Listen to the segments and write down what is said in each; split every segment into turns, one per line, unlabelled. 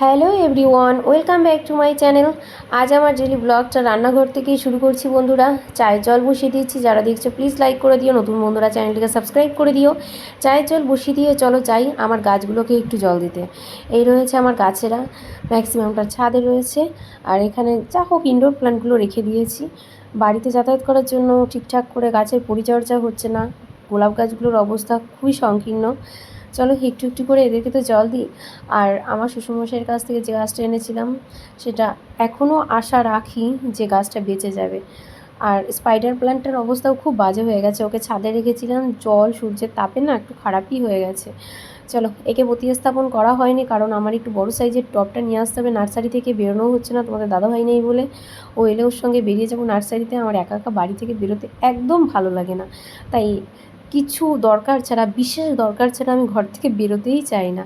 Hello everyone, welcome back to my channel. আজ আমার daily ব্লগটা রান্নাঘর থেকেই শুরু করছি বন্ধুরা। চায়ের জল বসিয়ে দিচ্ছি যারা দেখছ প্লিজ লাইক করে দিও। নতুন বন্ধুরা, চ্যানেলটিকে সাবস্ক্রাইব করে দিও। চায়ের জল বসিয়ে দিয়ে চলো যাই আমার গাছগুলোকে একটু জল দিতে। এই রয়েছে আমার গাছেরা। ম্যাক্সিমামটা ছাদে রয়েছে। আর এখানে যা হোক ইনডোর প্ল্যান্টগুলো রেখে দিয়েছি। বাড়িতে যাতায়াত করার জন্য ঠিকঠাক করে গাছের পরিচর্যা হচ্ছে না। গোলাপ গাছগুলোর অবস্থা খুবই সংকীর্ণ। চলো একটু একটু করে এদেরকে তো জল দিই। আর আমার শ্বশুরমশাইয়ের কাছ থেকে যে গাছটা এনেছিলাম, সেটা এখনও আশা রাখি যে গাছটা বেঁচে যাবে। আর স্পাইডার প্ল্যান্টটার অবস্থাও খুব বাজে হয়ে গেছে। ওকে ছাদে রেখেছিলাম, জল সূর্যের তাপে না একটু খারাপই হয়ে গেছে। চলো, একে প্রতিস্থাপন করা হয়নি, কারণ আমার একটু বড় সাইজের টপটা নিয়ে আসতে হবে। নার্সারি থেকে বেরোনোও হচ্ছে না, তোমাদের দাদাভাই নেই বলে। ও এলে ওর সঙ্গে বেরিয়ে যাব নার্সারিতে। আমার একা একা বাড়ি থেকে বেরোতে একদম ভালো লাগে না। তাই কিছু দরকার ছাড়া, বিশেষ দরকার ছাড়া আমি ঘর থেকে বেরোতেই চাই না।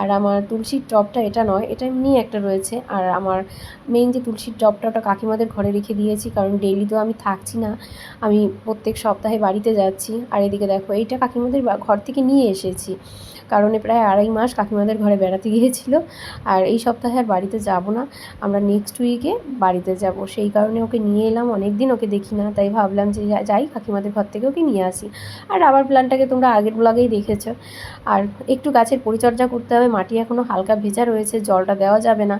আর আমার তুলসীর টবটা এটা নয়, এটা এমনি একটা রয়েছে। আর আমার মেইন যে তুলসীর টবটা ওটা কাকিমাদের ঘরে রেখে দিয়েছি, কারণ ডেইলি তো আমি থাকছি না। আমি প্রত্যেক সপ্তাহে বাড়িতে যাচ্ছি। আর এদিকে দেখো, এইটা কাকিমাদের ঘর থেকে নিয়ে এসেছি। কারণ প্রায় আড়াই মাস কাকিমাদের ঘরে বেড়াতে গিয়েছিল। আর এই সপ্তাহে আর বাড়িতে যাব না। আমরা নেক্সট উইকে বাড়িতে যাব। সেই কারণে ওকে নিয়ে এলাম। অনেক দিন ওকে দেখি না। তাই ভাবলাম যে যাই কাকিমাদের ঘর থেকে ওকে নিয়ে আসি। আর রাবার প্ল্যানটাকে তোমরা আগের ব্লগেই দেখেছ। আর একটু গাছের পরিচর্যা করতে হবে। মাটি এখনও হালকা ভেজা রয়েছে। জলটা দেওয়া যাবে না।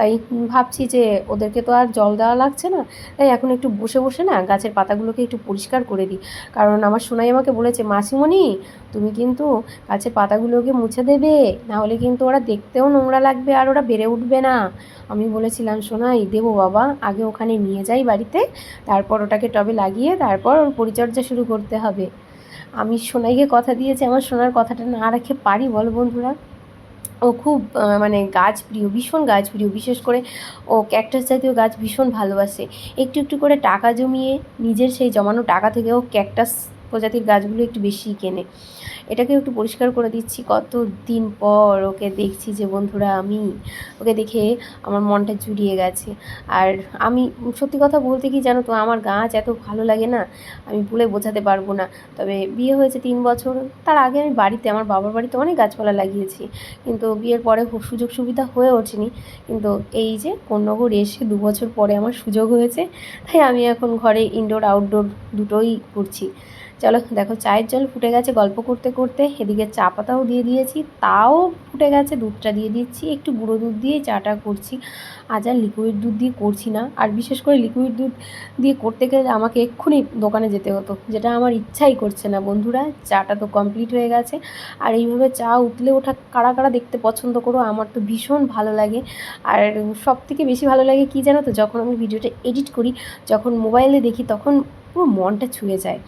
তাই ভাবছি যে ওদেরকে তো আর জল দেওয়া লাগছে না, তাই এখন একটু বসে বসে না গাছের পাতাগুলোকে একটু পরিষ্কার করে দিই। কারণ আমার সোনাই আমাকে বলেছে, মাসিমণি, তুমি কিন্তু গাছের পাতাগুলোকে মুছে দেবে নাহলে কিন্তু ওরা দেখতেও নোংরা লাগবে আর ওরা বেড়ে উঠবে না। আমি বলেছিলাম, সোনাই, দেবো বাবা, আগে ওখানে নিয়ে যাই বাড়িতে, তারপর ওটাকে টবে লাগিয়ে তারপর ওর পরিচর্যা শুরু করতে হবে। আমি সোনাইকে কথা দিয়েছি, আমার সোনার কথাটা না রাখে পারি বল বন্ধুরা। ও খুব মানে গাছ প্রিয়, ভীষণ গাছ প্রিয়, বিশেষ করে ও ক্যাকটাস জাতীয় গাছ ভীষণ ভালোবাসে। একটু একটু করে টাকা জমিয়ে নিজের সেই জমানো টাকা থেকে ও ক্যাকটাস প্রজাতির গাছগুলো একটু বেশিই কেনে। এটাকে একটু পরিষ্কার করে দিচ্ছি। কত দিন পর ওকে দেখছি যে, বন্ধুরা, আমি ওকে দেখে আমার মনটা জুড়িয়ে গেছে। আর আমি সত্যি কথা বলতে কি জানো তো, আমার গাছ এত ভালো লাগে না, আমি বলে বোঝাতে পারব না। তবে বিয়ে হয়েছে তিন বছর, তার আগে আমি বাড়িতে, আমার বাবার বাড়িতে অনেক গাছপালা লাগিয়েছি। কিন্তু বিয়ের পরে সুযোগ সুবিধা হয়ে ওঠেনি। কিন্তু এই যে, কন্যগর এসে দু বছর পরে আমার সুযোগ হয়েছে, তাই আমি এখন ঘরে ইনডোর আউটডোর দুটোই করছি। চলো দেখো চায়ের জল ফুটে গেছে গল্প করতে করতে। এদিকে চা পাতাও দিয়ে দিয়েছি, তাও ফুটে গেছে, দুধটা দিয়ে দিচ্ছি, একটু গুঁড়ো দুধ দিয়ে চাটা করছি। আজ আর লিকুইড দুধ দিয়ে করছি না, আর বিশেষ করে লিকুইড দুধ দিয়ে করতে গেলে আমাকে এক্ষুনি দোকানে যেতে হতো, যেটা আমার ইচ্ছাই করছে না বন্ধুরা। চাটা তো কমপ্লিট হয়ে গেছে, আর এইভাবে চা উতলে ওঠা কারা কারা দেখতে পছন্দ করো আমার তো ভীষণ ভালো লাগে। আর সব থেকে বেশি ভালো লাগে কী জানো তো, যখন আমি ভিডিওটা এডিট করি, যখন মোবাইলে দেখি তখন পুরো মনটা ছুঁয়ে যায়।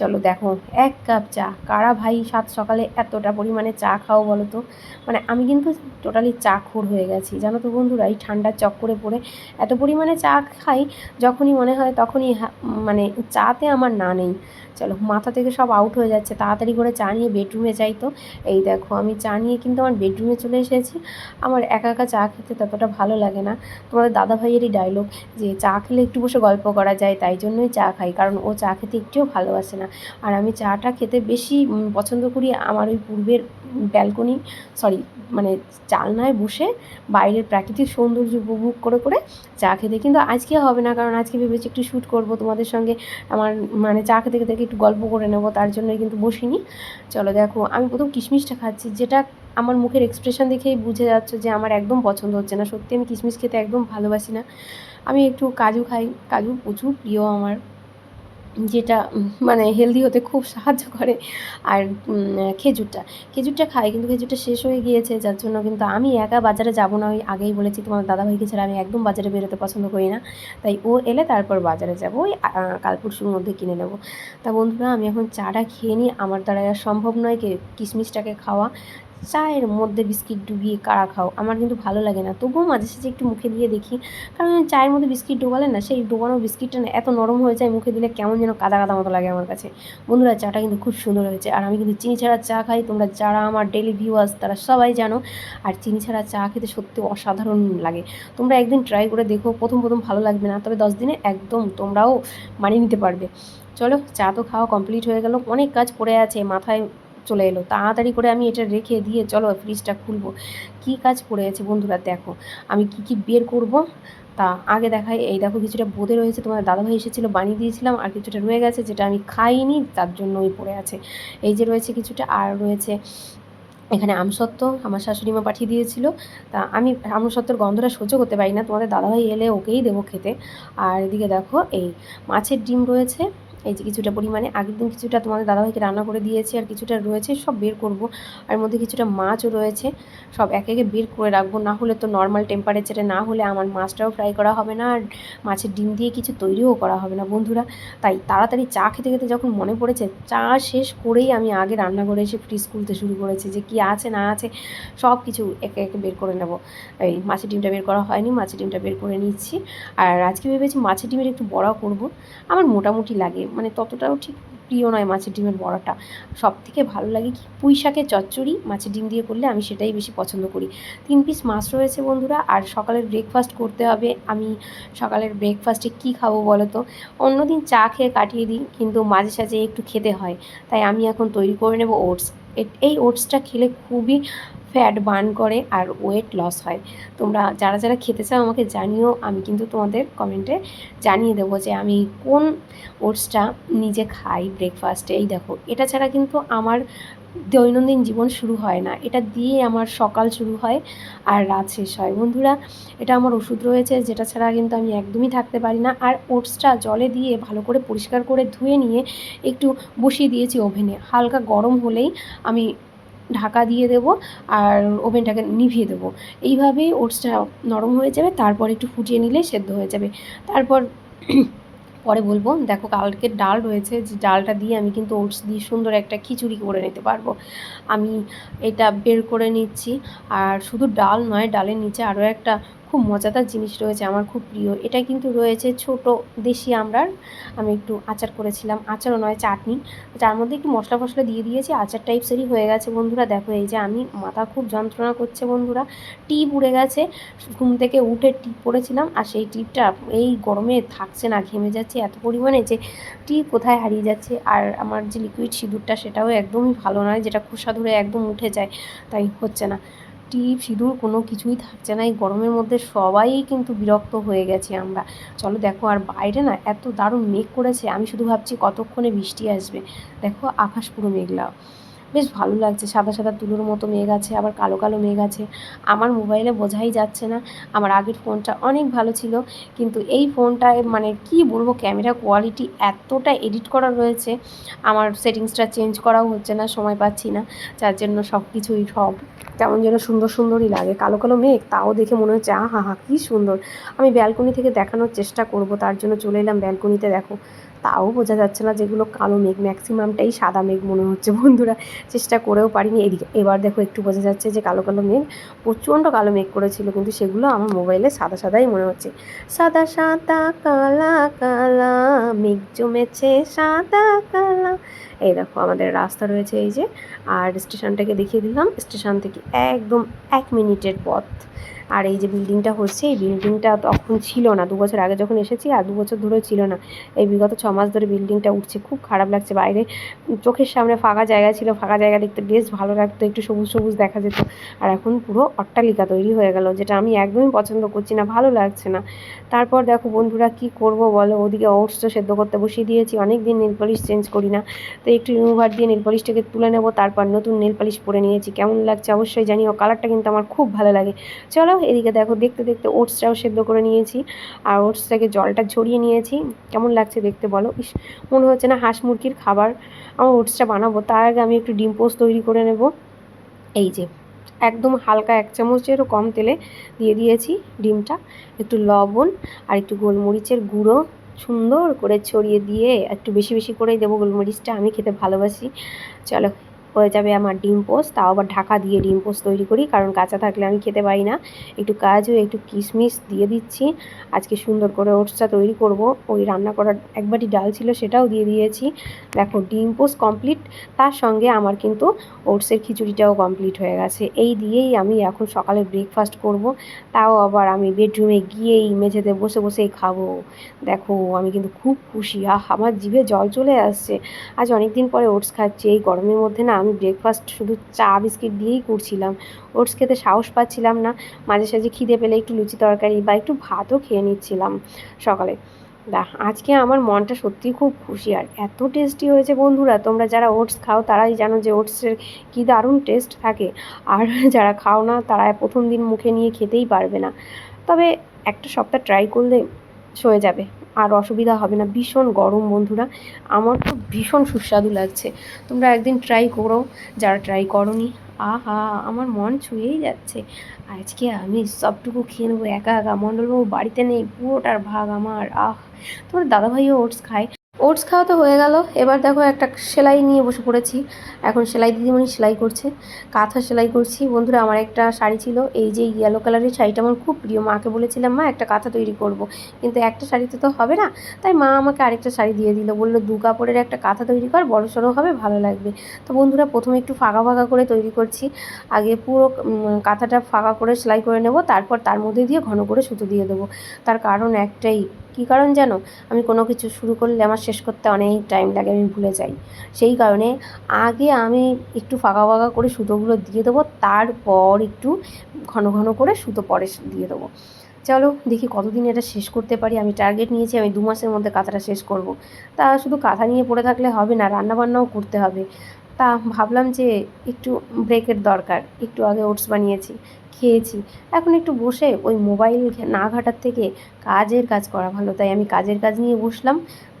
চলো দেখো, এক কাপ চা। কারা ভাই সাত সকালে এতটা পরিমাণে চা খাও বলো তো? মানে আমি কিন্তু টোটালি চা খোর হয়ে গেছি। জানো তো বন্ধুরা, এই ঠান্ডার চক্করে পড়ে এত পরিমাণে চা খাই, যখনই মনে হয় তখনই মানে চাতে আমার না নেই। চলো, মাথা থেকে সব আউট হয়ে যাচ্ছে। তাড়াতাড়ি করে চা নিয়ে বেডরুমে যাই তো। এই দেখো, আমি চা নিয়ে কিন্তু আমার বেডরুমে চলে এসেছি। আমার একা একা চা খেতে ততটা ভালো লাগে না। তোমাদের দাদা ভাইয়েরই ডায়লগ যে, চা খেলে একটু বসে গল্প করা যায়, তাই জন্যই চা খাই। কারণ ও চা খেতে একটুও ভালোবাসে না। আর আমি চাটা খেতে বেশি পছন্দ করি আমার ওই পূর্বের ব্যালকনি সরি মানে চালনায় বসে বাইরের প্রাকৃতিক সৌন্দর্য উপভোগ করে করে চা খেতে। কিন্তু আজকে হবে না, কারণ আজকে ভেবেছি একটু শ্যুট করব, তোমাদের সঙ্গে আমার মানে চা খেতে খেতে একটু গল্প করে নেব, তার জন্যই কিন্তু বসিনি। চলো দেখো, আমি প্রথম কিশমিশটা খাচ্ছি, যেটা আমার মুখের এক্সপ্রেশন দেখেই বুঝে যাচ্ছে যে আমার একদম পছন্দ হচ্ছে না। সত্যি আমি কিশমিশ খেতে একদম ভালোবাসি না। আমি একটু কাজু খাই, কাজু প্রচুর প্রিয় আমার। যেটা মানে হেলদি হতে খুব সাহায্য করে। আর খেজুরটা। খেজুরটা খাই কিন্তু খেজুরটা শেষ হয়ে গিয়েছে, যার জন্য কিন্তু আমি একা বাজারে যাব না। ওই আগেই বলেছি তোমার দাদাভাইকে ছাড়া আমি একদম বাজারে বেরোতে পছন্দ করি না। তাই ও এলে তারপর বাজারে যাব। ওই কাল পরশুর মধ্যে কিনে নেব। তা বন্ধুরা, আমি এখন চাটা খেয়ে নিই। আমার দ্বারা সম্ভব নয় কিশমিশটাকে খাওয়া। চায়ের মধ্যে বিস্কিট ডুবিয়ে কারা খাও? আমার কিন্তু ভালো লাগে না। তবুও মাঝে সাঝে একটু মুখে দিয়ে দেখি। কারণ চায়ের মধ্যে বিস্কিট ডোবালে না, সেই ডোবানো বিস্কিটটা না এত নরম হয়ে যায় মুখে দিলে কেমন যেন কাদা কাদা মতো লাগে আমার কাছে। বন্ধুরা, চাটা কিন্তু খুব সুন্দর হয়েছে। আর আমি কিন্তু চিনি ছাড়া চা খাই। তোমরা যারা আমার ডেলি ভিউয়ার্স তারা সবাই জানো। আর চিনি ছাড়া চা খেতে সত্যি অসাধারণ লাগে। তোমরা একদিন ট্রাই করে দেখো। প্রথম প্রথম ভালো লাগবে না। তবে দশ দিনে একদম তোমরাও মানিয়ে নিতে পারবে। চলো, চা তো খাওয়া কমপ্লিট হয়ে গেল। অনেক কাজ পড়ে আছে। মাথায় চলে এলো। তাড়াতাড়ি করে আমি এটা রেখে দিয়ে, চলো ফ্রিজটা খুলবো। কী কাজ পড়ে আছে বন্ধুরা, দেখো। আমি কি কি বের করব? তা আগে দেখাই, এই দেখো কিছুটা বোঁদে রয়েছে, তোমার দাদাভাই এসেছিল, বানিয়ে দিয়েছিলাম, আর কিছুটা রয়ে গেছে যেটা আমি খাইনি, তার জন্য ওই পড়ে আছে। এই যে রয়েছে কিছুটা, আর রয়েছে এখানে আমসত্ত্ব, আমার শাশুড়ি মা পাঠিয়ে দিয়েছিল। তা আমি আমসত্ত্বর গন্ধটা সহ্য করতে পারি না, তোমাদের দাদাভাই এলে ওকেই দেবো খেতে। আর এদিকে দেখো, এই মাছের ডিম রয়েছে। এই যে কিছুটা পরিমাণে, আগের দিন কিছুটা তোমাদের দাদাভাইকে রান্না করে দিয়েছি আর কিছুটা রয়েছে, সব বের করব। আর মধ্যে কিছুটা মাছও রয়েছে, সব একে একে বের করে রাখব। না হলে তো নর্মাল টেম্পারেচারে না হলে আমার মাছটাও ফ্রাই করা হবে না, আর মাছের ডিম দিয়ে কিছু তৈরিও করা হবে না বন্ধুরা। তাই তাড়াতাড়ি চা খেতে খেতে যখন মনে পড়েছে, চা শেষ করেই আমি আগে রান্না করে এসে ফ্রিজ খুলতে শুরু করেছি যে কি আছে, না আছে, সব কিছু একে একে বের করে নেব। এই মাছের ডিমটা বের করা হয়নি, মাছের ডিমটা বের করে নিচ্ছি। আর আজকে ভেবেছি মাছের ডিমের একটু বড়া করব। আমার মোটামুটি লাগে মানে ততটাও ঠিক প্রিয় নয় মাছের ডিমের বড়াটা। সব থেকে ভালো লাগে কি পুঁই শাকের চচ্চড়ি মাছের ডিম দিয়ে করলে আমি সেটাই বেশি পছন্দ করি। তিন পিস মাছ রয়েছে বন্ধুরা, আর সকালের ব্রেকফাস্ট করতে হবে। আমি সকালের ব্রেকফাস্টে কি খাব বলো তো অন্যদিন চা খেয়ে কাটিয়ে দিই, কিন্তু মাঝে সাঝে একটু খেতে হয়। তাই আমি এখন তৈরি করে নেব ওটস এই ওটসটা খেলে খুবই ফ্যাট বার্ন করে আর ওয়েট লস হয়। তোমরা যারা যারা খেতে চাও আমাকে জানিও, আমি কিন্তু তোমাদের কমেন্টে জানিয়ে দেবো যে আমি কোন ওটসটা নিজে খাই ব্রেকফাস্টে এই দেখো, এটা ছাড়া কিন্তু আমার দৈনন্দিন জীবন শুরু হয় না। এটা দিয়ে আমার সকাল শুরু হয় আর রাত শেষ হয়। বন্ধুরা, এটা আমার ওষুধ রয়েছে, যেটা ছাড়া কিন্তু আমি একদমই থাকতে পারি না। আর ওটসটা জলে দিয়ে ভালো করে পরিষ্কার করে ধুয়ে নিয়ে একটু বসিয়ে দিয়েছি ওভেনে। হালকা গরম হলেই আমি ঢাকা দিয়ে দেবো আর ওভেনটাকে নিভিয়ে দেবো। এইভাবেই ওটসটা নরম হয়ে যাবে, তারপর একটু ফুটিয়ে নিলে সেদ্ধ হয়ে যাবে। তারপর পরে বলব, দেখো কালকে ডাল রয়েছে, যে ডালটা দিয়ে আমি কিন্তু ওটস দিয়ে সুন্দর একটা খিচুড়ি করে নিতে পারব। আমি এটা বের করে নিচ্ছি, আর শুধু ডাল নয়, ডালের নিচে আরও একটা খুব মজাদার জিনিস রয়েছে আমার খুব প্রিয়। এটা কিন্তু রয়েছে ছোট দেশি আমরার আমি একটু আচার করেছিলাম। আচারও নয়, চাটনি। যার মধ্যে একটু মশলা ফসলা দিয়ে দিয়েছি, আচার টাইপসেরই হয়ে গেছে বন্ধুরা। দেখো, এই যে আমি মাথা খুব যন্ত্রণা করছে বন্ধুরা। টিপ উড়ে গেছে। ঘুম থেকে উঠে টিপ পড়েছিলাম আর সেই টিপটা এই গরমে থাকছে না, ঘেমে যাচ্ছে এত পরিমাণে যে টিপ কোথায় হারিয়ে যাচ্ছে। আর আমার যে লিকুইড সিঁদুরটা সেটাও একদমই ভালো নয়, যেটা খোসা ধরে একদম উঠে যায়, তাই হচ্ছে না। টিপ সিঁদুর কোনো কিছুই থাকছে না। এই গরমের মধ্যে সবাই কিন্তু বিরক্ত হয়ে গেছি আমরা। চলো দেখো আর বাইরে না এত দারুণ মেঘ করেছে। আমি শুধু ভাবছি কতক্ষণে বৃষ্টি আসবে। দেখো আকাশ পুরো মেঘলা। বেশ ভালো লাগছে। সাদা সাদা তুলোর মতো মেঘ আছে, আবার কালো কালো মেঘ আছে। আমার মোবাইলে বোঝাই যাচ্ছে না। আমার আগের ফোনটা অনেক ভালো ছিল, কিন্তু এই ফোনটায় মানে কি বলব ক্যামেরা কোয়ালিটি এতটা এডিট করা রয়েছে। আমার সেটিংসটা চেঞ্জ করাও হচ্ছে না, সময় পাচ্ছি না। যার জন্য সব কিছুই সব কেমন যেন সুন্দর সুন্দরই লাগে। কালো কালো মেঘ, তাও দেখে মনে হচ্ছে, আহা হা, কী সুন্দর। আমি ব্যালকনি থেকে দেখানোর চেষ্টা করব, তার জন্য চলে এলাম ব্যালকনিতে দেখো। তাও বোঝা যাচ্ছে না যেগুলো কালো মেঘ ম্যাক্সিমামটাই সাদা মেঘ মনে হচ্ছে বন্ধুরা। চেষ্টা করেও পারিনি এদিকে। এবার দেখো একটু বোঝা যাচ্ছে যে কালো কালো মেঘ, প্রচণ্ড কালো মেঘ করেছিল, কিন্তু সেগুলো আমার মোবাইলে সাদা সাদাই মনে হচ্ছে। সাদা সাদা, কালা কালা, মেঘ জমেছে, সাদা, কালা। এই দেখো আমাদের রাস্তা রয়েছে এই যে, আর স্টেশনটাকে দেখিয়ে দিলাম। স্টেশন থেকে একদম এক মিনিটের পথ। আর এই যে বিল্ডিংটা হচ্ছে, এই বিল্ডিংটা তখন ছিল না, দু বছর আগে যখন এসেছি আর দু বছর ধরেও ছিল না। এই বিগত ছ মাস ধরে বিল্ডিংটা উঠছে, খুব খারাপ লাগছে বাইরে। চোখের সামনে ফাঁকা জায়গা ছিল, ফাঁকা জায়গা দেখতে বেশ ভালো লাগতো, একটু সবুজ সবুজ দেখা যেত। আর এখন পুরো অট্টালিকা তৈরি হয়ে গেল, যেটা আমি একদমই পছন্দ করছি না, ভালো লাগছে না। তারপর দেখো বন্ধুরা, কি করব বলো? ওদিকে ওটস তো সেদ্ধ করতে বসিয়ে দিয়েছি অনেক দিন নেল পলিশ চেঞ্জ করি না। তো একটু রিমুভার দিয়ে নেল পলিশটাকে তুলে নেব, তারপর নতুন নেল পলিশ পরে নিয়েছি। কেমন লাগছে অবশ্যই জানিও কালারটা কিন্তু আমার খুব ভালো লাগে। চলো এদিকে দেখো, দেখতে দেখতে ওটসটাও সেদ্ধ করে নিয়েছি। আর ওটসটাকে জলটা ঝরিয়ে নিয়েছি। কেমন লাগছে দেখতে বলো? ইস, মনে হচ্ছে না হাঁস মুরগির খাবার। আমার ওটসটা বানাবো, তার আগে আমি একটু ডিম পোস্ট তৈরি করে নেব। এই যে, একদম হালকা এক চামচেরও কম তেলে দিয়ে দিয়েছি ডিমটা। একটু লবণ আর একটু গোলমরিচের গুঁড়ো সুন্দর করে ছড়িয়ে দিয়ে একটু বেশি বেশি করেই দেবো গোলমরিচটা। আমি খেতে ভালোবাসি। চলো হয়ে যাবে আমার ডিম পোস্ট তাও আবার ঢাকা দিয়ে ডিম পোস্ট তৈরি করি, কারণ কাঁচা থাকলে আমি খেতে পারি না। একটু কাজু, একটু কিশমিশ দিয়ে দিচ্ছি। আজকে সুন্দর করে ওটসটা তৈরি করব। ওই রান্না করার একবারই ডাল ছিল, সেটাও দিয়ে দিয়েছি। দেখো, ডিম পোস্ট কমপ্লিট তার সঙ্গে আমার কিন্তু ওটসের খিচুড়িটাও কমপ্লিট হয়ে গেছে। এই দিয়েই আমি এখন সকালে ব্রেকফাস্ট করব। তাও আবার আমি বেডরুমে গিয়েই মেঝেতে বসে বসেই খাব। দেখো, আমি কিন্তু খুব খুশি। আহ, আমার জিভে জল চলে আসছে। আজ অনেক দিন পরে ওটস খাচ্ছি। এই গরমের মধ্যে না আমি ব্রেকফাস্ট শুধু চা, বিস্কিট দিয়েই করছিলাম। ওটস খেতে সাহস পাচ্ছিলাম না। মাঝে সাঝে খিদে পেলে একটু লুচি তরকারি বা একটু ভাতও খেয়ে নিচ্ছিলাম সকালে। দা আজকে আমার মনটা সত্যিই খুব খুশি। আর এত টেস্টি হয়েছে বন্ধুরা, তোমরা যারা ওটস খাও তারাই জানো যে ওটসের কী দারুণ টেস্ট থাকে। আর যারা খাও না তারা প্রথম দিন মুখে নিয়ে খেতেই পারবে না। তবে একটা সপ্তাহ ট্রাই করলে সয়ে যাবে। আর অসুবিধা হবে না। ভীষণ গরম বন্ধুরা। আমার তো ভীষণ সুস্বাদু লাগছে। তোমরা একদিন ট্রাই করো। যারা ট্রাই করনি, আহা, আমার মন ছুঁয়েই যাচ্ছে। আজকে আমি সবটুকু খেয়ে নেব একা একা। মণ্ডলবাবু বাড়িতে নেই। পুরোটার ভাগ আমার। আহ তোমার দাদাভাইও ওটস খায়। ওটস খাওয়া তো হয়ে গেল। এবার দেখো একটা সেলাই নিয়ে বসে পড়েছি। এখন সেলাই দিদিমণি সেলাই করছে। কাঁথা সেলাই করছি। বন্ধুরা, আমার একটা শাড়ি ছিল। এই যে ইয়েলো কালারের শাড়িটা আমার খুব প্রিয়। মাকে বলেছিলাম, মা, একটা কাঁথা তৈরি করব। কিন্তু একটা শাড়িতে তো হবে না। তাই মা আমাকে আরেকটা শাড়ি দিয়ে দিল। বলল, দু কাপড়ের একটা কাঁথা তৈরি কর, বড় সড়ো হবে, ভালো লাগবে। তো বন্ধুরা, প্রথমে একটু ফাঁকা ফাঁকা করে তৈরি করছি। আগে পুরো কাঁথাটা ফাঁকা করে সেলাই করে নেব। তারপর তার মধ্যে দিয়ে ঘন করে সুতো দিয়ে দেবো। তার কারণ একটাই কী কারণ জানো? আমি কোনো কিছু শুরু করলে আমার শেষ করতে অনেক টাইম লাগে, আমি ভুলে যাই। সেই কারণে আগে আমি একটু ফাঁকা ফাঁকা করে সুতোগুলো দিয়ে দেবো, তারপর একটু ঘন ঘন করে সুতো পরে দিয়ে দেবো। চলো দেখি কতদিন এটা শেষ করতে পারি, আমি টার্গেট নিয়েছি, আমি দু মাসের মধ্যে কাঁথাটা শেষ করব। তা শুধু কাঁথা নিয়ে পড়ে থাকলে হবে না, রান্নাবান্নাও করতে হবে। তা ভাবলাম যে একটু ব্রেকের দরকার, একটু আগে ওটস বানিয়েছি। খেয়েছি। এখন একটু বসে ওই মোবাইল না ঘাটার থেকে কাজের কাজ করা ভালো। তাই আমি কাজের কাজ নিয়ে বসলাম।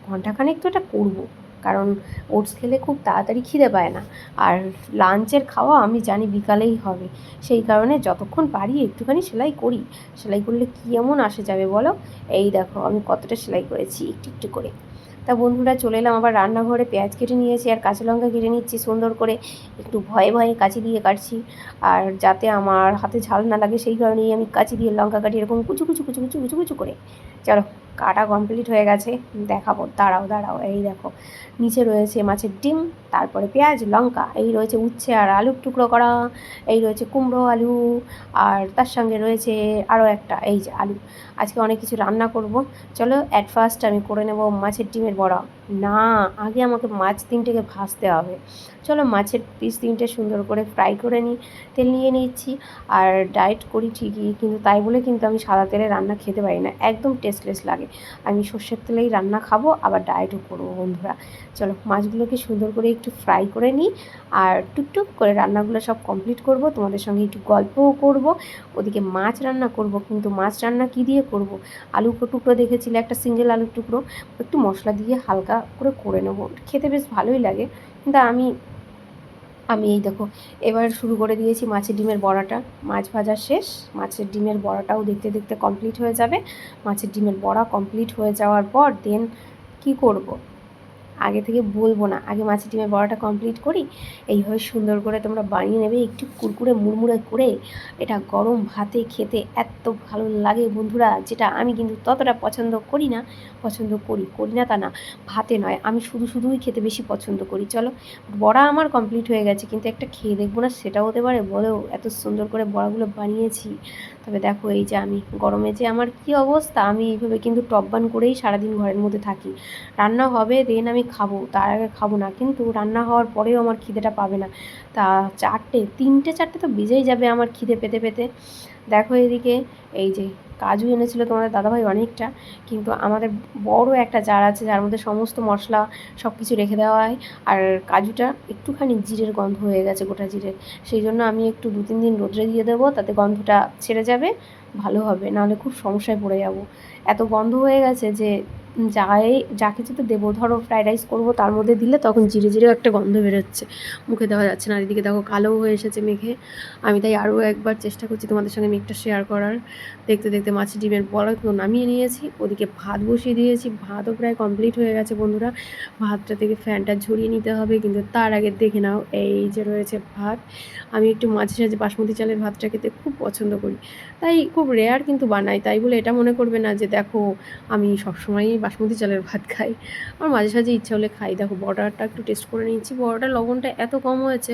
ঘন্টাখানেক তো এটা করব। কারণ ওটস খেলে খুব তাড়াতাড়ি খিদে পায় না। আর লাঞ্চের খাওয়া আমি জানি বিকালেই হবে। সেই কারণে যতক্ষণ পারি একটুখানি সেলাই করি। সেলাই করলে কী এমন আসে যাবে বলো? এই দেখো আমি কতটা সেলাই করেছি। একটু একটু করে। তা বন্ধুরা চলে এলাম, আবার রান্নাঘরে পেঁয়াজ কেটে নিয়েছি আর কাঁচা লঙ্কা কেটে নিচ্ছি, সুন্দর করে একটু ভয়ে ভয়ে কাঁচি দিয়ে কাটছি। আর যাতে আমার হাতে ঝাল না লাগে, সেই কারণেই আমি কাঁচি দিয়ে লঙ্কা কাটি এরকম কুচু কুচু কুচু কুচু কুচু কুচু করে। চলো। কাটা কমপ্লিট হয়ে গেছে। দেখাবো, দাঁড়াও দাঁড়াও, এই দেখো। নিচে রয়েছে মাছের ডিম, তারপরে পেঁয়াজ, লঙ্কা, এই রয়েছে উচ্ছে আর আলুর টুকরো করা, এই রয়েছে কুমড়ো আলু, আর তার সঙ্গে রয়েছে আরও একটা, এই যে আলু। আজকে অনেক কিছু রান্না করব। চলো অ্যাট ফার্স্ট আমি করে নেব মাছের ডিমের বড়া। না, আগে আমাকে মাছ তিনটেকে ভাজতে হবে। চলো, মাছের পিস তিনটে সুন্দর করে ফ্রাই করে নিই তেল নিয়ে নিচ্ছি। আর ডায়েট করি ঠিকই, কিন্তু তাই বলে কিন্তু আমি সাদা তেলে রান্না খেতে পারি না। একদম টেস্টলেস লাগে। আমি সর্ষের তেলেই রান্না খাব, আবার ডায়েটও করব বন্ধুরা। চলো, মাছগুলোকে সুন্দর করে একটু ফ্রাই করে নিই, আর টুকটুক করে রান্নাগুলো সব কমপ্লিট করব। তোমাদের সঙ্গে একটু গল্পও করব। ওদিকে মাছ রান্না করব, কিন্তু মাছ রান্না কী দিয়ে করব? আলু টুকরো দেখেছিলে, একটা সিঙ্গেল আলুর টুকরো। একটু মশলা দিয়ে হালকা করে করে নেব। খেতে বেশ ভালোই লাগে, কিন্তু আমি আমি এই দেখো, এবার শুরু করে দিয়েছি মাছের ডিমের বড়াটা মাছ ভাজা শেষ, মাছের ডিমের বড়াটাও দেখতে দেখতে কমপ্লিট হয়ে যাবে মাছের ডিমের বড়া কমপ্লিট হয়ে যাওয়ার পর দেন কি করব। আগে থেকে বলব না। আগে মাছের ডিমের বড়াটা কমপ্লিট করি, এইভাবে সুন্দর করে তোমরা বানিয়ে নেবে, একটু কুরকুরে মুড়মুড়ে করে এটা গরম ভাতে খেতে এত ভালো লাগে বন্ধুরা, যেটা আমি কিন্তু ততটা পছন্দ করি না, পছন্দ করি করি না তা না, ভাতে নয়, আমি শুধু শুধুই খেতে বেশি পছন্দ করি। চলো, বড়া আমার কমপ্লিট হয়ে গেছে, কিন্তু একটা খেয়ে দেখব না, সেটাও হতে পারে বলেও এত সুন্দর করে বড়াগুলো বানিয়েছি। তবে দেখো এই যে আমি গরমে যে আমার কি অবস্থা, আমি এইভাবে কিন্তু টপ বান করেই সারাদিন ঘরের মধ্যে থাকি। রান্না হবে দেন আমি খাব, তার আগে খাব না, কিন্তু রান্না হওয়ার পরেও আমার খিদেটা পাবে না। তা চারটে, তিনটে, চারটে তো বেজেই যাবে আমার খিদে পেতে পেতে। দেখো এদিকে, এই যে কাজু এনেছিল তোমাদের দাদাভাই অনেকটা, কিন্তু আমাদের বড় একটা জার আছে, যার মধ্যে সমস্ত মশলা সব কিছু রেখে দেওয়া হয়, আর কাজুটা একটুখানি জিরের গন্ধ হয়ে গেছে গোটা জিরের। সেই জন্য আমি একটু দু তিন দিন রোদ্রে দিয়ে দেবো, তাতে গন্ধটা ছেড়ে যাবে, ভালো হবে, নাহলে খুব সমস্যায় পড়ে যাব। এত গন্ধ হয়ে গেছে যে যাই, যা কিছুতে দেবো, ধরো ফ্রাইড রাইস করব, তার মধ্যে দিলে তখন জিরে জিরেও একটা গন্ধ বেরোচ্ছে। মুখে দেওয়া যাচ্ছে না, এদিকে দেখো কালোও হয়ে এসেছে মেঘে। আমি তাই আরও একবার চেষ্টা করছি তোমাদের সঙ্গে মেঘটা শেয়ার করার। দেখতে দেখতে মাছের ডিমের বড়াগুলো নামিয়ে নিয়েছি, ওদিকে ভাত বসিয়ে দিয়েছি, ভাতও প্রায় কমপ্লিট হয়ে গেছে বন্ধুরা। ভাতটা থেকে ফ্যানটা ঝরিয়ে নিতে হবে, কিন্তু তার আগে দেখে নাও, এই যে রয়েছে ভাত। আমি একটু মাঝে সাঝে বাসমতি চালের ভাতটা খেতে খুব পছন্দ করি। তাই খুব রেয়ার কিন্তু বানাই, তাই বলে এটা মনে করবে না যে দেখো, আমি সবসময়ই বাসমতি চালের ভাত খাই। আমার মাঝে সাঝে ইচ্ছা হলে খাই। দেখো বর্ডারটা একটু টেস্ট করে নিয়েছি। বর্ডার লবণটা এত কম হয়েছে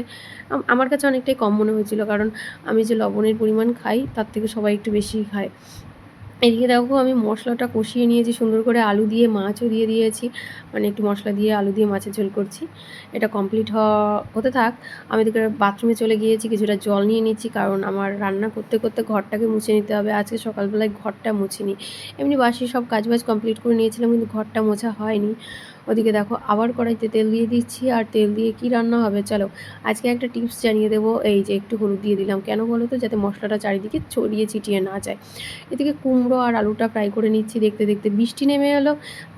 আমার কাছে অনেকটাই কম মনে হয়েছিল। কারণ আমি যে লবণের পরিমাণ খাই, তার থেকে সবাই একটু বেশিই খায়। এদিকে দেখো আমি মশলাটা কষিয়ে নিয়েছি, সুন্দর করে আলু দিয়ে, মাছও দিয়ে দিয়েছি। মানে একটু মশলা দিয়ে আলু দিয়ে মাছের ঝোল করছি। এটা কমপ্লিট হতে থাক। আমি এদিকে বাথরুমে চলে গিয়েছি, কিছুটা জল নিয়ে নিচ্ছি, কারণ আমার রান্না করতে করতে ঘরটাকে মুছে নিতে হবে। আজকে সকালবেলায় ঘরটা মুছিনি। এমনি বাসি সব কাজবাজ কমপ্লিট করে নিয়েছিলাম, কিন্তু ঘরটা মোছা হয়নি। ওদিকে দেখো আবার কড়াইতে তেল দিয়ে দিচ্ছি, আর তেল দিয়ে কি রান্না হবে চলো। আজকে একটা টিপস জানিয়ে দেবো, এই যে একটু হলুদ দিয়ে দিলাম। কেন বলো তো? যাতে মশলাটা চারিদিকে ছড়িয়ে ছিটিয়ে না যায়। এদিকে কুমড়ো আর আলুটা ফ্রাই করে নিচ্ছি, দেখতে দেখতে বৃষ্টি নেমে এলো।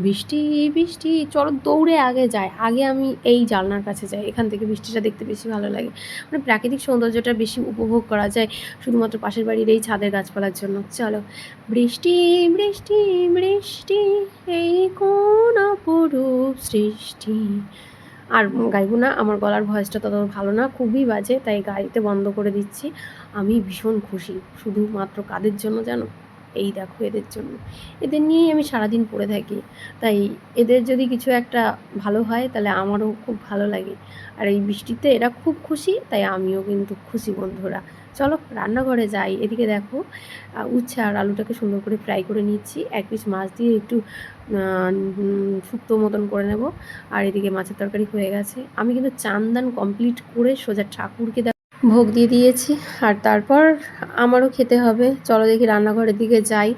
বৃষ্টি বৃষ্টি, চলো দৌড়ে আগে যায় আগে আমি এই জালনার কাছে যাই, এখান থেকে বৃষ্টিটা দেখতে বেশি ভালো লাগে। মানে প্রাকৃতিক সৌন্দর্যটা বেশি উপভোগ করা যায় শুধুমাত্র পাশের বাড়ির এই ছাদের গাছপালার জন্য। চলো, বৃষ্টি বৃষ্টি বৃষ্টি, এই কোন অপরূপ সৃষ্টি। আর গাইবো না, আমার গলার ভয়েসটা তত ভালো না, খুবই বাজে, তাই গাইতে বন্ধ করে দিচ্ছি। আমি ভীষণ খুশি, শুধুমাত্র কাদের জন্য জানো? এই দেখো এদের জন্য। এদের নিয়েই আমি সারাদিন পড়ে থাকি। তাই এদের যদি কিছু একটা ভালো হয়, তাহলে আমারও খুব ভালো লাগে। আর এই বৃষ্টিতে এরা খুব খুশি, তাই আমিও কিন্তু খুশি বন্ধুরা। চলো রান্নাঘরে যাই। এদিকে দেখো উচ্ছে আর আলুটাকে সুন্দর করে ফ্রাই করে নিচ্ছি। এক পিস মাছ দিয়ে একটু শুক্তো মতন করে নেব। আর এদিকে মাছের তরকারি হয়ে গেছে। আমি কিন্তু চান্দান কমপ্লিট করে সোজা ঠাকুরকে ভোগ দিয়ে দিয়েছি। আর তারপর আমারও খেতে হবে। চলো দেখি রান্নাঘরের দিকে যাই।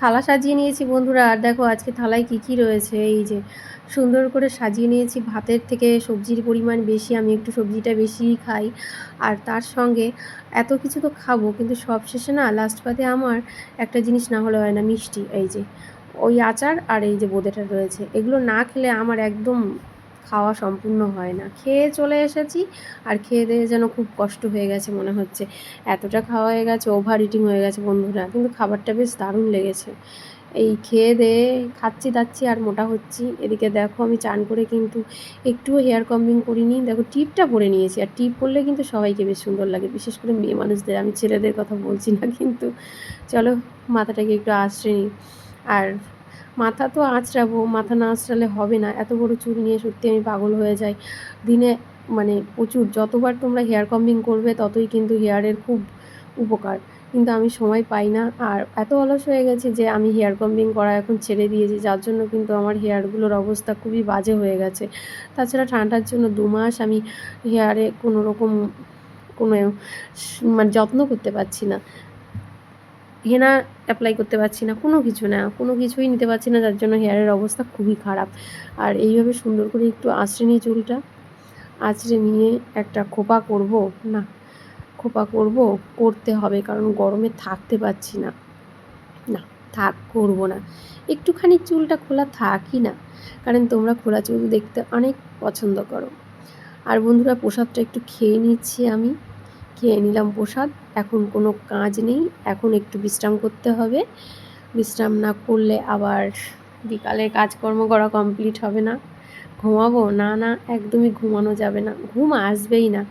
থালা সাজিয়ে নিয়েছি বন্ধুরা। আর দেখো আজকে থালায় কি কি রয়েছে? এই যে সুন্দর করে সাজিয়ে নিয়েছি। ভাতের থেকে সবজির পরিমাণ বেশি, আমি একটু সবজিটা বেশিই খাই। আর তার সঙ্গে এত কিছু তো খাব, কিন্তু সব শেষে না লাস্ট পাতে আমার একটা জিনিস না হলে হয় না, মিষ্টি। এই যে ওই আচার আর এই যে বোঁদেটা রয়েছে। এগুলো না খেলে আমার একদম খাওয়া সম্পূর্ণ হয় না। খেয়ে চলে এসেছি আর খেয়ে দিয়ে যেন খুব কষ্ট হয়ে গেছে মনে হচ্ছে। এতটা খাওয়া হয়ে গেছে ওভার ইটিং হয়ে গেছে বন্ধুরা, কিন্তু খাবারটা বেশ দারুণ লেগেছে। এই খেয়ে দিয়ে খাচ্ছি, দাচ্ছি আর মোটা হচ্ছি। এদিকে দেখো আমি চান করে কিন্তু একটুও হেয়ার কম্বিং করিনি। দেখো টিপটা পরে নিয়েছি আর টিপ পরলে কিন্তু সবাইকে বেশ সুন্দর লাগে। বিশেষ করে মেয়ে মানুষদের, আমি ছেলেদের কথা বলছি না কিন্তু। চলো মাথাটাকে একটু আশ্রয় নিই। আর মাথা তো আঁচড়াবো, মাথা না আঁচড়ালে হবে না। এত বড় চুল নিয়ে সত্যি আমি পাগল হয়ে যাই। দিনে মানে প্রচুর, যতবার তোমরা হেয়ার কম্বিং করবে ততই কিন্তু হেয়ারের খুব উপকার। কিন্তু আমি সময় পাই না। আর এত অলস হয়ে গেছে যে আমি হেয়ার কম্বিং করা এখন ছেড়ে দিয়েছি। যার জন্য কিন্তু আমার হেয়ারগুলোর অবস্থা খুবই বাজে হয়ে গেছে। তাছাড়া ঠান্ডার জন্য দু মাস আমি হেয়ারে কোনো রকম কোনো মানে যত্ন করতে পারছি না। হেনা অ্যাপ্লাই করতে পারছি না, কোনো কিছু না, কোনো কিছুই নিতে পারছি না, যার জন্য হেয়ারের অবস্থা খুবই খারাপ। আর এইভাবে সুন্দর করে একটু আঁচড়ে নিয়ে চুলটা, আঁচড়ে নিয়ে একটা খোপা করব, না, খোপা করব, করতে হবে কারণ গরমে থাকতে পারছি না। না, থাক, করব না। একটুখানি চুলটা খোলা থাকই না, কারণ তোমরা খোলা চুল দেখতে অনেক পছন্দ করো। আর বন্ধুরা, প্রসাদটা একটু খেয়ে নিচ্ছি আমি। খেয়ে নিলাম প্রসাদ। এখন কোনো কাজ নেই। এখন একটু বিশ্রাম করতে হবে। বিশ্রাম না করলে আবার বিকালে কাজকর্ম করা কমপ্লিট হবে না। ঘুমাবো? না না, একদমই ঘুমানো যাবে না। ঘুম আসবেই না।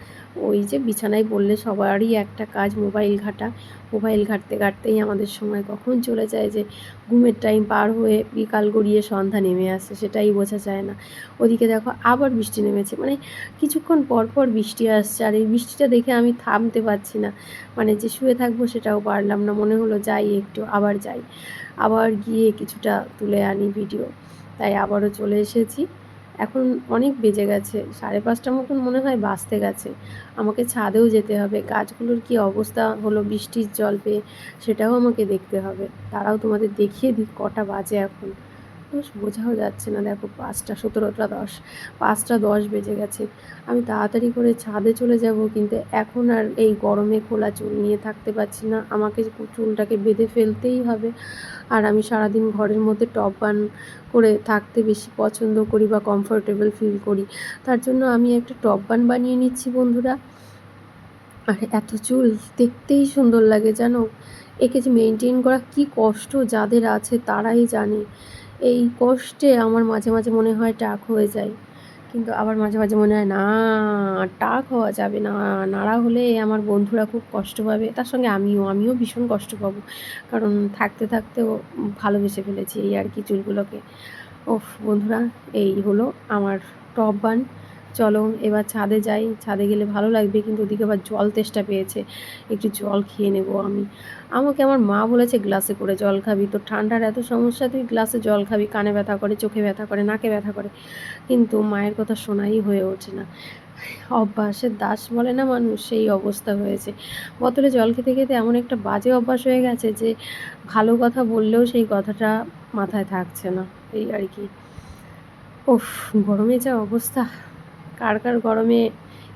ওই যে বিছানায় বললে সবারই একটা কাজ মোবাইল ঘাটা। মোবাইল ঘাটতে ঘাটতেই আমাদের সময় কখন চলে যায় যে ঘুমের টাইম পার হয়ে বিকাল গড়িয়ে সন্ধ্যা নেমে আসে, সেটাই বোঝা যায় না। ওদিকে দেখো আবার বৃষ্টি নেমেছে মানে কিছুক্ষণ পর পর বৃষ্টি আসছে, আর এই বৃষ্টিটা দেখে আমি থামতে পারছি না। মানে যে শুয়ে থাকব সেটাও পারলাম না, মনে হলো যাই একটু, আবার যাই। আবার গিয়ে কিছুটা তুলে আনি ভিডিও তাই আবারও চলে এসেছি। এখন অনেক বেজে গেছে, সাড়ে পাঁচটা মতন মনে হয় বাঁচতে গেছে। আমাকে ছাদেও যেতে হবে, গাছগুলোর কি অবস্থা হলো, বৃষ্টির জল পেয়ে, সেটাও আমাকে দেখতে হবে। তারাও তোমাদের দেখিয়ে দিই কটা বাজে এখন। দোষ বোঝাও যাচ্ছে না। দেখো পাঁচটা, সতেরোটা দশ, পাঁচটা দশ বেজে গেছে। আমি তাড়াতাড়ি করে ছাদে চলে যাব, কিন্তু এখন আর এই গরমে খোলা চুল নিয়ে থাকতে পারছি না। আমাকে চুলটাকে বেঁধে ফেলতেই হবে। আর আমি সারাদিন ঘরের মধ্যে টপ বান করে থাকতে বেশি পছন্দ করি বা কমফোর্টেবল ফিল করি। তার জন্য আমি একটা টপ বান বানিয়ে নিচ্ছি বন্ধুরা। আর এত চুল দেখতেই সুন্দর লাগে জানো? একে যে মেনটেন করা কি কষ্ট যাদের আছে তারাই জানে। এই কষ্টে আমার মাঝে মাঝে মনে হয় টাক হয়ে যায়। কিন্তু আবার মাঝে মাঝে মনে হয়, না, টাক হওয়া যাবে না। নাড়া হলে আমার বন্ধুরা খুব কষ্ট পাবে। তার সঙ্গে আমিও আমিও ভীষণ কষ্ট পাবো। কারণ থাকতে থাকতেও ভালোবেসে ফেলেছি এই আর কি চুলগুলোকে। ও বন্ধুরা, এই হলো আমার টপ বান চলো, এবার ছাদে যাই। ছাদে গেলে ভালো লাগবে, কিন্তু ওদিকে আবার জল তেষ্টা পেয়েছে। একটু জল খেয়ে নেব আমি। আমাকে আমার মা বলেছে, গ্লাসে করে জল খাবি। তো ঠান্ডার এত সমস্যা, তুই গ্লাসে জল খাবি, কানে ব্যথা করে, চোখে ব্যথা করে, নাকে ব্যথা করে। কিন্তু মায়ের কথা শোনাই হয়ে ওঠে না। অভ্যাসের দাস বলে না মানুষ, সেই অবস্থা হয়েছে। বোতলে জল খেতে খেতে এমন একটা বাজে অভ্যাস হয়ে গেছে যে, ভালো কথা বললেও সেই কথাটা মাথায় থাকছে না। এই আর কি। ওফ গরমে যা অবস্থা। কার কার গরমে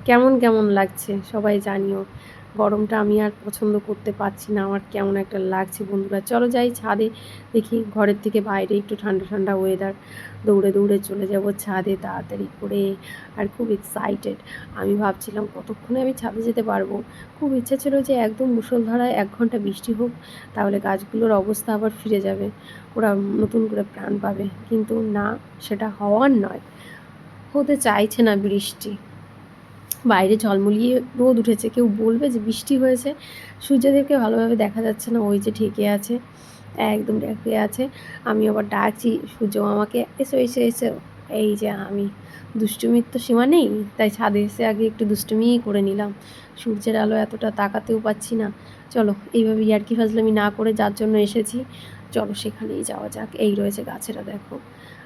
কেমন কেমন লাগছে সবাই জানিও। গরমটা আমি আর পছন্দ করতে পারছি না, আমার কেমন একটা লাগছে বন্ধুরা। চলো যাই ছাদে দেখি, ঘরের থেকে বাইরে একটু ঠান্ডা ঠান্ডা ওয়েদার দৌড়ে দৌড়ে চলে যাব ছাদে তাড়াতাড়ি করে। আর খুব এক্সাইটেড আমি ভাবছিলাম কতক্ষণে আমি ছাদে যেতে পারব? খুব ইচ্ছা ছিল যে একদম মুষলধারায় এক ঘণ্টা বৃষ্টি হোক, তাহলে গাছগুলোর অবস্থা আবার ফিরে যাবে। ওরা নতুন করে প্রাণ পাবে। কিন্তু না, সেটা হওয়ার নয়। হতে চাইছে না বৃষ্টি। বাইরে ঝলমলিয়ে রোদ উঠেছে, কেউ বলবে যে বৃষ্টি হয়েছে। সূর্যদেবকে ভালোভাবে দেখা যাচ্ছে না, ওই যে ঠেকে আছে, একদম ঢেকে আছে। আমি আবার ডাকছি, সূর্য মামাকে এসো, এসে এসে। এই যে আমি। দুষ্টুমির তো সীমা নেই, তাই ছাদে এসে আগে একটু দুষ্টুমিই করে নিলাম। সূর্যের আলো এতটা তাকাতেও পাচ্ছি না। চলো এইভাবে ইয়ার্কি ফাজলামি না করে যার জন্য এসেছি, চলো সেখানেই যাওয়া যাক। এই রয়েছে গাছেরা, দেখো।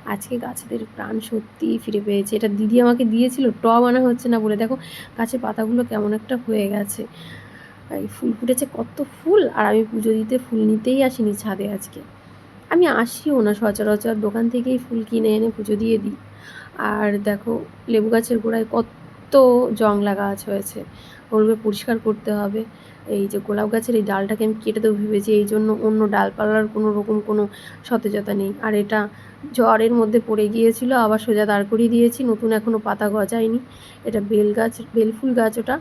আজকে গাছেদের প্রাণ সত্যিই ফিরে পেয়েছে। এটা দিদি আমাকে দিয়েছিল, টব আনা হচ্ছে না বলে। দেখো, গাছের পাতাগুলো কেমন একটা হয়ে গেছে। এই ফুল ফুটেছে, কত ফুল। আর আমি পুজো দিতে ফুল নিতেই আসিনি ছাদে আজকে। আমি আসিও না সচরাচর। দোকান থেকেই ফুল কিনে এনে পুজো দিয়ে দিই। আর দেখো, লেবু গাছের গোড়ায় কত জংলা গাছ হয়েছে। ওগুলোকে পরিষ্কার করতে হবে। এই যে গোলাপ গাছের এই ডালটাকে আমি কেটে দেবো ভেবেছি। এই জন্য অন্য ডালপালার কোনো রকম কোনো সতেজতা নেই। আর এটা জ্বরের মধ্যে পড়ে গিয়েছিল, আবার সোজা দাঁড় করিয়ে দিয়েছি, নতুন এখনও পাতা গজায়নি। এটা বেল গাছ, বেল ফুল গাছ ওটা।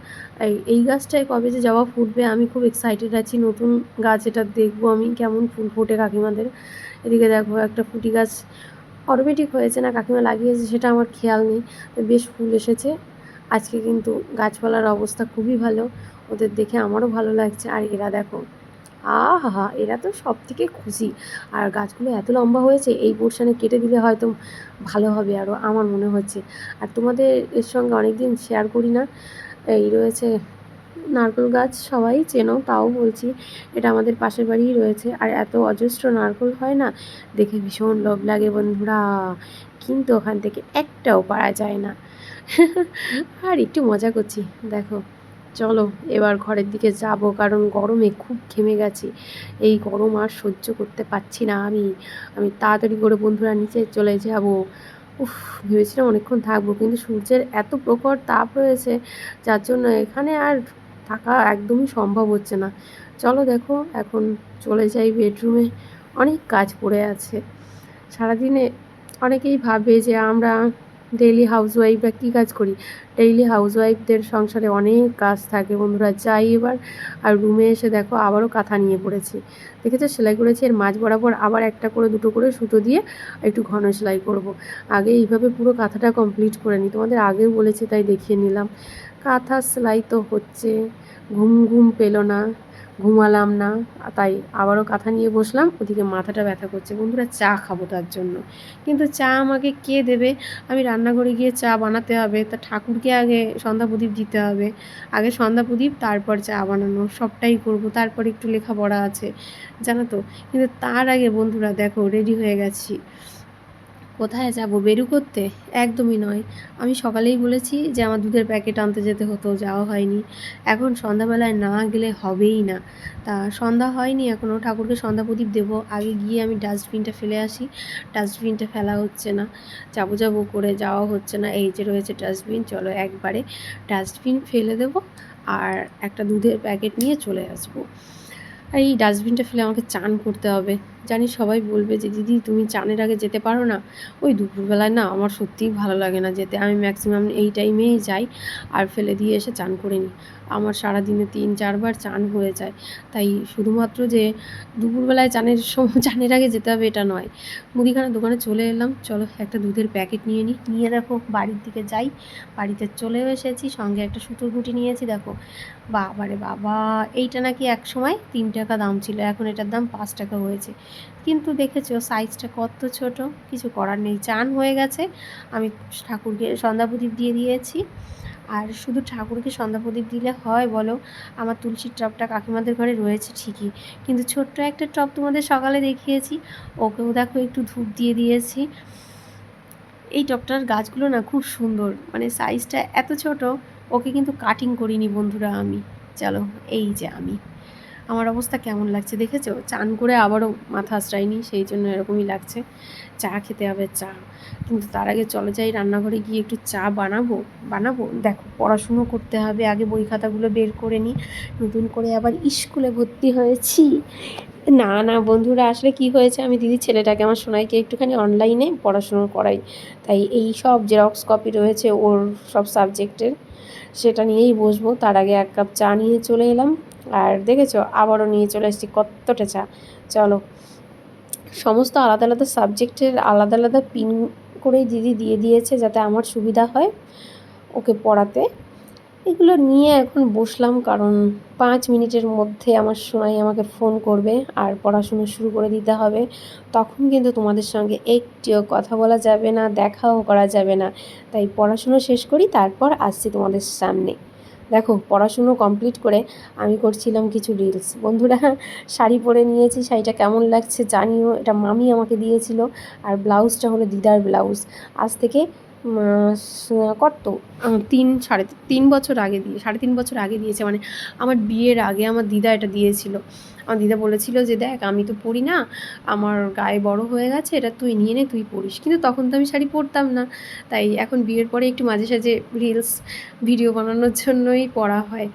এই গাছটায় কবে যে যাওয়া ফুটবে, আমি খুব এক্সাইটেড আছি। নতুন গাছ এটা দেখব আমি, কেমন ফুল ফোটে কাকিমাদের। এদিকে দেখো একটা ফুটি গাছ অটোমেটিক হয়েছে না, কাকিমা লাগিয়েছে, সেটা আমার খেয়াল নেই। বেশ ফুল এসেছে। আজকে কিন্তু গাছপালার অবস্থা খুবই ভালো। ওদের দেখে আমারও ভালো লাগছে। আর এরা দেখো আহা এরা তো সব থেকে খুশি। আর গাছগুলো এত লম্বা হয়েছে, এই পোর্শানে কেটে দিলে হয়তো ভালো হবে আরও আমার মনে হচ্ছে। আর তোমাদের এর সঙ্গে অনেক দিন শেয়ার করি না, এই রয়েছে নারকেল গাছ, সবাই চেনো, তাও বলছি, এটা আমাদের পাশের বাড়িই রয়েছে। আর এত অজস্র নারকেল হয় না, দেখে ভীষণ লোভ লাগে বন্ধুরা। কিন্তু ওখান থেকে একটাও পারা যায় না। আর একটু মজা করছি, দেখো। চলো, এবার ঘরের দিকে যাব, কারণ গরমে খুব ঘেমে গেছি। এই গরম আর সহ্য করতে পারছি না আমি। আমি তাড়াতাড়ি করে বন্ধুরা নিচে চলে যাব। উফ, ভেবেছিলাম অনেকক্ষণ থাকব, কিন্তু সূর্যের এত প্রখর তাপ রয়েছে, যার জন্য এখানে আর থাকা একদমই সম্ভব হচ্ছে না। চলো দেখো, এখন চলে যাই বেডরুমে অনেক কাজ পড়ে আছে। সারাদিনে অনেকেই ভাবে যে আমরা ডেইলি হাউসওয়াইফরা কী কাজ করি? ডেইলি হাউসওয়াইফদের সংসারে অনেক কাজ থাকে বন্ধুরা, যাই এবার। আর রুমে এসে দেখো আবারও কাঁথা নিয়ে পড়েছি। দেখেছ? সেলাই করেছি, এর মাঝ বরাবর আবার একটা করে, দুটো করে সুতো দিয়ে একটু ঘন সেলাই করব। আগে এইভাবে পুরো কাঁথাটা কমপ্লিট করে নিই। তোমাদের আগেও বলেছি, তাই দেখিয়ে নিলাম। কাঁথা সেলাই তো হচ্ছে, ঘুম ঘুম পেল না। ঘুমালাম না, তাই আবারও কাঁথা নিয়ে বসলাম, ওদিকে মাথাটা ব্যথা করছে। বন্ধুরা, চা খাব তার জন্য। কিন্তু চা আমাকে কে দেবে? আমি রান্নাঘরে গিয়ে চা বানাতে হবে, তা ঠাকুরকে আগে সন্ধ্যা প্রদীপ দিতে হবে। আগে সন্ধ্যা প্রদীপ, তারপর চা বানানো, সবটাই করব। তারপর একটু লেখাপড়া আছে, জানো তো? কিন্তু তার আগে বন্ধুরা, দেখো রেডি হয়ে গেছি। কোথায় যাব? বেরু করতে? একদমই নয়। আমি সকালেই বলেছি যে, আমার দুধের প্যাকেট আনতে যেতে হতো, যাওয়া হয়নি। এখন সন্ধ্যাবেলায় না গেলে হবেই না। তা সন্ধ্যা হয়নি এখনও ঠাকুরকে সন্ধ্যা প্রদীপ দেবো। আগে গিয়ে আমি ডাস্টবিনটা ফেলে আসি। ডাস্টবিনটা ফেলা হচ্ছে না। যাব যাব করে যাওয়া হচ্ছে না। এই যে রয়েছে ডাস্টবিন, চলো একবারে ডাস্টবিন ফেলে দেবো আর একটা দুধের প্যাকেট নিয়ে চলে আসব। এই ডাস্টবিনটা ফেলে আমাকে চান করতে হবে। জানি সবাই বলবে যে, দিদি, তুমি চানের আগে যেতে পারো না? ওই দুপুরবেলায় না আমার সত্যিই ভালো লাগে না যেতে। আমি ম্যাক্সিমাম এই টাইমেই যাই আর ফেলে দিয়ে এসে চান করে নিই। আমার সারাদিনে তিন, চারবার চান হয়ে যায়। তাই শুধুমাত্র যে দুপুরবেলায় চানের সময় চানের আগে যেতে হবে এটা নয়। মুদিখানার দোকানে চলে এলাম। চলো একটা দুধের প্যাকেট নিয়ে নিই। নিয়ে দেখো, বাড়ির দিকে যাই। বাড়িতে চলেও এসেছি। সঙ্গে একটা সুতোর গুটি নিয়েছি, দেখো। বাবারে বাবা! এইটা নাকি এক সময় তিন টাকা দাম ছিল। এখন এটার দাম পাঁচ টাকা হয়েছে। কিন্তু দেখেছ সাইজটা কত ছোট? কিছু করার নেই। চান হয়ে গেছে। আমি ঠাকুরকে সন্ধ্যা প্রদীপ দিয়ে দিয়েছি। আর শুধু ঠাকুরকে সন্ধ্যা প্রদীপ দিলে হয় বলো? আমার তুলসীর টবটা কাকিমাদের ঘরে রয়েছে ঠিকই। কিন্তু ছোট্ট একটা টব তোমাদের সকালে দেখিয়েছি। ওকেও দেখো একটু ধূপ দিয়ে দিয়েছি। এই টবটার গাছগুলো না খুব সুন্দর। মানে সাইজটা এত ছোট, ওকে কিন্তু কাটিং করিনি বন্ধুরা আমি। চলো, এই যে আমি। আমার অবস্থা কেমন লাগছে দেখেছ? চান করে আবারও মাথা আশ্রায়নি, সেই জন্য এরকমই লাগছে। চা খেতে হবে, চা। কিন্তু তার আগে চলে যাই রান্নাঘরে গিয়ে একটু চা বানাবো বানাবো। দেখো, পড়াশুনো করতে হবে, আগে বই খাতাগুলো বের করে নিই নতুন করে আবার স্কুলে ভর্তি হয়েছি। না না, বন্ধুরা, আসলে কি হয়েছে? আমি দিদি ছেলেটাকে, আমার সোনাইকে একটুখানি অনলাইনে পড়াশুনো করাই। তাই এই সব জেরক্স কপি রয়েছে ওর সব সাবজেক্টের সেটা নিয়েই বসবো। তার আগে এক কাপ চা নিয়ে চলে এলাম। আর দেখেছ, আবারও নিয়ে চলে এসেছি কতটা চা। চলো, সমস্ত আলাদা আলাদা সাবজেক্টের আলাদা আলাদা পিন করেই দিদি দিয়ে দিয়েছে যাতে আমার সুবিধা হয় ওকে পড়াতে। এগুলো নিয়ে এখন বসলাম কারণ পাঁচ মিনিটের মধ্যে আমার সোনাই আমাকে ফোন করবে আর পড়াশুনো শুরু করে দিতে হবে। তখন কিন্তু তোমাদের সঙ্গে একটিও কথা বলা যাবে না, দেখাও করা যাবে না। তাই পড়াশুনো শেষ করি, তারপর আসছি তোমাদের সামনে। দেখো, পড়াশুনো কমপ্লিট করে আমি করছিলাম কিছু রিলস বন্ধুরা, শাড়ি পরে নিয়েছি, শাড়িটা কেমন লাগছে জানিও। এটা মামি আমাকে দিয়েছিল, আর ব্লাউজটা হলো দিদার ব্লাউজ। আজ থেকে কত? তিন, সাড়ে তিন বছর আগে দিয়ে, সাড়ে তিন বছর আগে দিয়েছে। মানে আমার বিয়ের আগে আমার দিদা এটা দিয়েছিল। আমার দিদা বলেছিল যে, দেখ, আমি তো পড়ি না, আমার গায়ে বড় হয়ে গেছে, এটা তুই নিয়ে নে, তুই পড়িস কিন্তু তখন তো আমি শাড়ি পরতাম না। তাই এখন বিয়ের পরে একটু মাঝে সাঝে রিলস ভিডিও বানানোর জন্যই পরা হয়।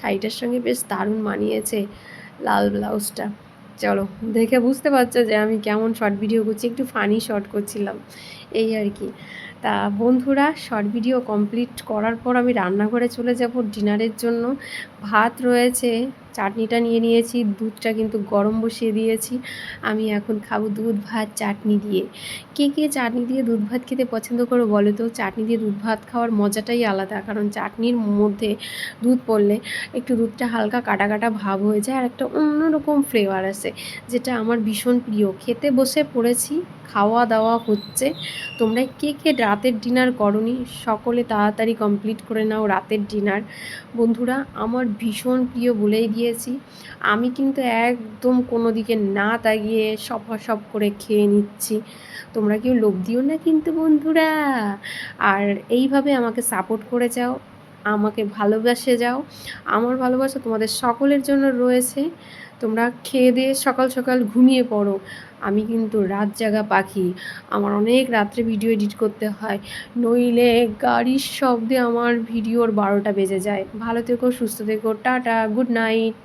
শাড়িটার সঙ্গে বেশ দারুণ মানিয়েছে লাল ব্লাউজটা। চলো, দেখে বুঝতে পারছ যে, আমি কেমন শর্ট ভিডিও করছি, একটু ফানি শর্ট করছিলাম। এই আর কি। তা বন্ধুরা শর্ট ভিডিও কমপ্লিট করার পর আমি রান্নাঘরে চলে যাব ডিনারের জন্য। ভাত রয়েছে, চাটনিটা নিয়ে নিয়েছি, দুধটা কিন্তু গরম বসিয়ে দিয়েছি। আমি এখন খাব দুধ ভাত, চাটনি দিয়ে। কে কে চাটনি দিয়ে দুধ ভাত খেতে পছন্দ করো বলো তো? চাটনি দিয়ে দুধ ভাত খাওয়ার মজাটাই আলাদা, কারণ চাটনির মধ্যে দুধ পড়লে একটু দুধটা হালকা কাটা কাটা ভাব হয়ে যায় আর একটা অন্যরকম ফ্লেভার আসে, যেটা আমার ভীষণ প্রিয়। খেতে বসে পড়েছি, খাওয়া দাওয়া হচ্ছে। তোমরা কে কে রাতের ডিনার করনি? সকলে তাড়াতাড়ি কমপ্লিট করে নাও রাতের ডিনার বন্ধুরা, আমার ভীষণ প্রিয় বলেই দিয়েছি। আমি কিন্তু একদম কোনো দিকে না তাগিয়ে সব সব করে খেয়ে নিচ্ছি। তোমরা কেউ লোভ দিও না কিন্তু বন্ধুরা। আর এইভাবে আমাকে সাপোর্ট করে যাও, আমাকে ভালোবাসে যাও। আমার ভালোবাসা তোমাদের সকলের জন্য রয়েছে। তোমরা খেয়ে দিয়ে সকাল সকাল ঘুমিয়ে পড়ো। আমি কিন্তু রাত জাগা পাখি। আমার অনেক রাত্রে ভিডিও এডিট করতে হয়। নইলে গাড়ির শব্দে আমার ভিডিওর বারোটা বেজে যায়। ভালো থেকো, সুস্থ থেকো, টাটা গুড নাইট